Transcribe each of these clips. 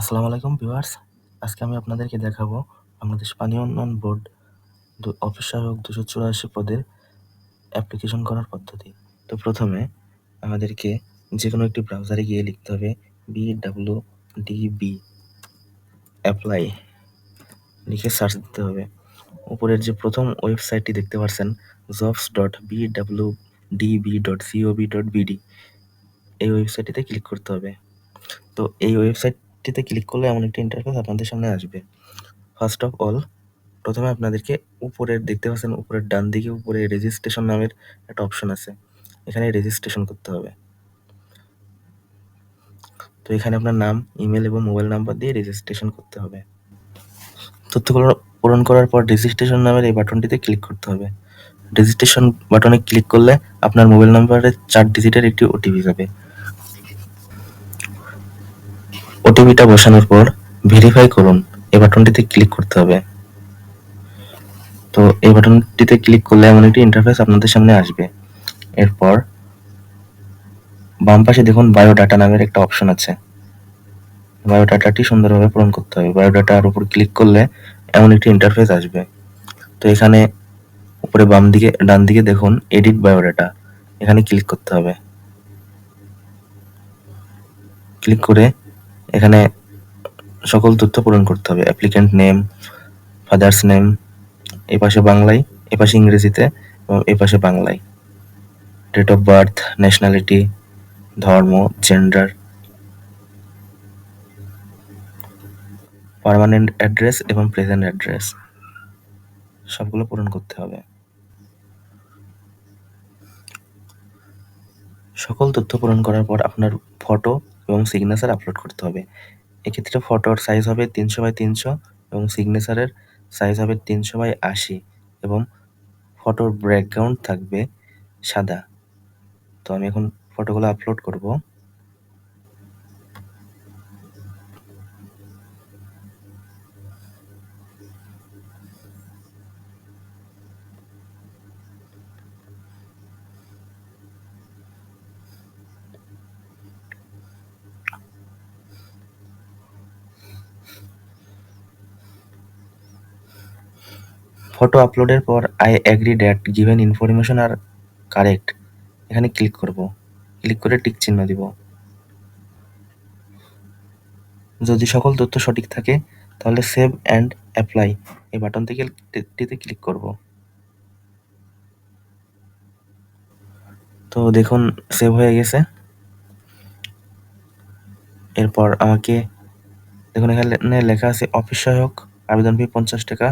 আসসালামু আলাইকুম ভিউয়ার্স। আজকে আমি আপনাদেরকে দেখাবো বাংলাদেশ পানি উন্নয়ন বোর্ড অফিস সহায়ক দুশো চুরাশি পদের অ্যাপ্লিকেশন করার পদ্ধতি। তো প্রথমে আমাদেরকে যে কোনো একটি ব্রাউজারে গিয়ে লিখতে হবে B W D B apply লিখে সার্চ দিতে হবে। উপরের যে প্রথম ওয়েবসাইটটি দেখতে পাচ্ছেন jobs dot B W DB dot COB dot BD এই ওয়েবসাইটটিতে ক্লিক করতে হবে। তো এই ওয়েবসাইটটিতে ক্লিক করলে এমন একটি ইন্টারফেস আপনাদের সামনে আসবে। ফার্স্ট অফ অল প্রথমে আপনাদেরকে উপরের, দেখতে পাচ্ছেন উপরের ডান দিকে উপরে রেজিস্ট্রেশন নামের একটা অপশন আছে। এখানে রেজিস্ট্রেশন করতে হবে। তো এখানে আপনার নাম ইমেল এবং মোবাইল নাম্বার দিয়ে রেজিস্ট্রেশন করতে হবে। তথ্যগুলো পূরণ করার পর রেজিস্ট্রেশন নামের এই বাটনটিতে ক্লিক করতে হবে। রেজিস্ট্রেশন বাটনে ক্লিক করলে আপনার মোবাইল নাম্বারে চার ডিজিটের একটি ওটিপি যাবে। ওটিপিটা বসানোর পর ভেরিফাই করুন। এই বাটনটিতে ক্লিক করতে হবে। তো এই বাটনটিতে ক্লিক করলে এমন একটি ইন্টারফেস আপনাদের সামনে আসবে। এরপর বাম পাশে দেখুন বায়োডাটা নামের একটা অপশন আছে। বায়োডাটাটি সুন্দরভাবে পূরণ করতে হবে। বায়োডাটার উপর ক্লিক করলে এমন একটি ইন্টারফেস আসবে। তো এখানে উপরে বাম দিকে, ডান দিকে দেখুন এডিট বায়োডাটা এখানে ক্লিক করতে হবে। ক্লিক করে এখানে সকল তথ্য পূরণ করতে হবে। অ্যাপ্লিক্যান্ট নেম, ফাদার্স নেম এ পাশে বাংলায় এ পাশে ইংরেজিতে এবং এ পাশে বাংলায়। ডেট অফ বার্থ ন্যাশনালিটি ধর্ম জেন্ডার পার্মানেন্ট অ্যাড্রেস এবং প্রেজেন্ট অ্যাড্রেস সবগুলো পূরণ করতে হবে। সকল তথ্য পূরণ করার পর আপনার ফটো এবং সিগনেচার আপলোড করতে হবে। এক্ষেত্রে ফটোর সাইজ হবে তিনশো বাই তিনশো এবং সিগনেচারের সাইজ হবে তিনশো বাই আশি এবং ফটোর ব্যাকগ্রাউন্ড থাকবে সাদা। তো আমি এখন ফটোগুলো আপলোড করব। ফটো আপলোডের পর I agree that given information are correct এখানে ক্লিক করব। ক্লিক করে টিক চিহ্ন দিব। যদি সকল তথ্য সঠিক থাকে, তাহলে সেভ অ্যান্ড অ্যাপ্লাই এই বাটন থেকে টিতে ক্লিক করব। তো দেখুন সেভ হয়ে গেছে। এরপর আমাকে, দেখুন এখানে লেখা আছে, অফিস সহায়ক আবেদন ফি পঞ্চাশ টাকা।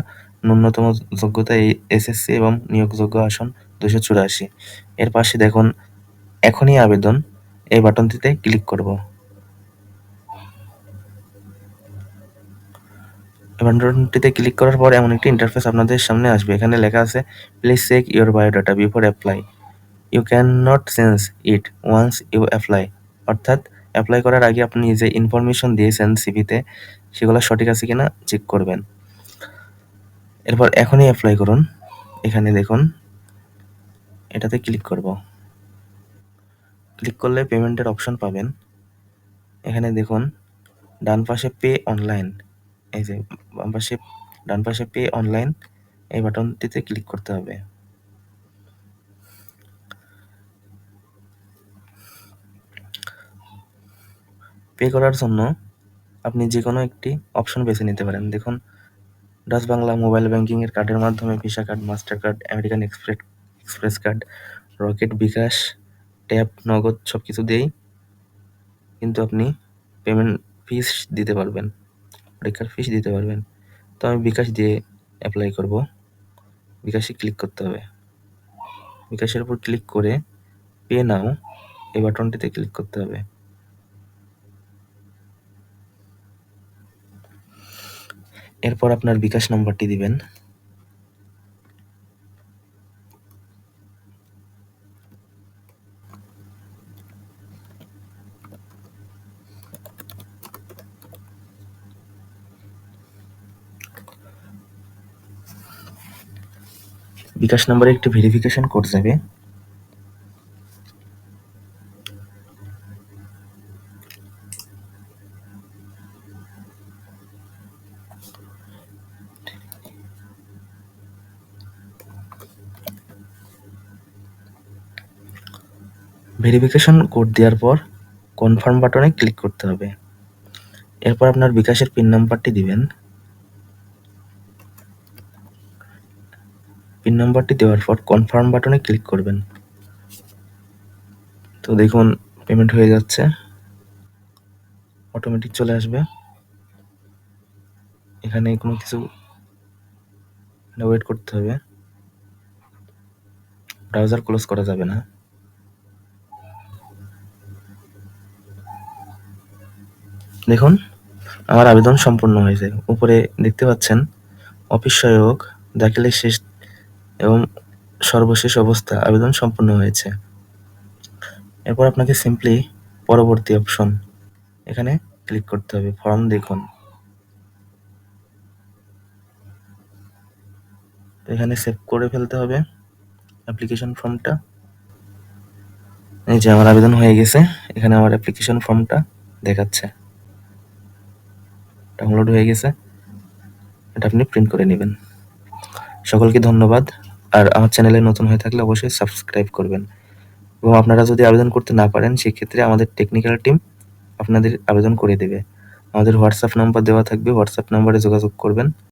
ন্যূনতম যোগ্যতা এসএসসি এবং নিয়োগযোগ্য আসন দুশো চুরাশি। এর পাশে দেখুন, এখনই আবেদন। এই বাটনটিতে ক্লিক করব। বাটনটিতে ক্লিক করার পর এমন একটি ইন্টারফেস আপনাদের সামনে আসবে। এখানে লেখা আছে please check your biodata before apply you can not change it once you apply অর্থাৎ অ্যাপ্লাই করার আগে আপনি যে ইনফরমেশন দিয়েছেন সিভিতে সেগুলো সঠিক আছে কিনা চেক করবেন। এরপর এখনই অ্যাপ্লাই করুন। এখানে দেখুন, এটাতে ক্লিক করব। ক্লিক করলে পেমেন্টের অপশন পাবেন। এখানে দেখুন, ডান পাশে পে অনলাইন এই যে, বাম পাশে, ডান পাশে পে অনলাইন এই বাটনটিতে ক্লিক করতে হবে। পে করার জন্য আপনি যে কোনো একটি অপশন বেছে নিতে পারেন। দেখুন ডাচ বাংলা মোবাইল ব্যাংকিং এর কার্ডের মাধ্যমে visa card master card American express express card rocket bKash tab Nagad সব কিছু দিয়েই কিন্তু আপনি পেমেন্ট ফিস দিতে পারবেন, পরীক্ষার ফিস দিতে পারবেন। তো আমি বিকাশ দিয়ে অ্যাপ্লাই করব। বিকাশে ক্লিক করতে হবে। বিকাশের উপর ক্লিক করে পে নাও এই বাটনটিতে ক্লিক করতে হবে। এরপর আপনার বিকাশ নম্বরটি দিবেন। বিকাশ নম্বরে একটি ভেরিফিকেশন কোড যাবে। ভেরিফিকেশন কোড দেওয়ার পর কনফার্ম বাটনে ক্লিক করতে হবে। এরপর আপনার বিকাশের পিন নাম্বারটি দিবেন। পিন নাম্বারটি দেওয়ার পর কনফার্ম বাটনে ক্লিক করবেন। তো দেখুন পেমেন্ট হয়ে যাচ্ছে। অটোমেটিক চলে আসবে। এখানে কোনো কিছু ওয়েট করতে হবে। ব্রাউজার ক্লোজ করা যাবে না। দেখুন, আমার আবেদন সম্পূর্ণ হয়েছে। উপরে দেখতে পাচ্ছেন, অফিস সহায়ক, দাখিলের শেষ এবং সর্বশেষ অবস্থা, আবেদন সম্পূর্ণ হয়েছে। এরপর আপনাকে সিম্পলি পরবর্তী অপশন এখানে ক্লিক করতে হবে ফর্ম দেখুন। এখানে সেভ করে ফেলতে হবে অ্যাপ্লিকেশন ফর্মটা এই যে আমার আবেদন হয়ে গেছে, এখানে আমার অ্যাপ্লিকেশন ফর্মটা দেখাচ্ছে। ডাউনলোড হয়ে গেছে। এটা আপনি প্রিন্ট করে নেবেন। সকলকে ধন্যবাদ। আর আমার চ্যানেলে নতুন হয়ে থাকলে অবশ্যই সাবস্ক্রাইব করবেন। এবং আপনারা যদি আবেদন করতে না পারেন, সেক্ষেত্রে আমাদের টেকনিক্যাল টিম আপনাদের আবেদন করে দেবে। আমাদের হোয়াটসঅ্যাপ নাম্বার দেওয়া থাকবে। হোয়াটসঅ্যাপ নাম্বারে যোগাযোগ করবেন।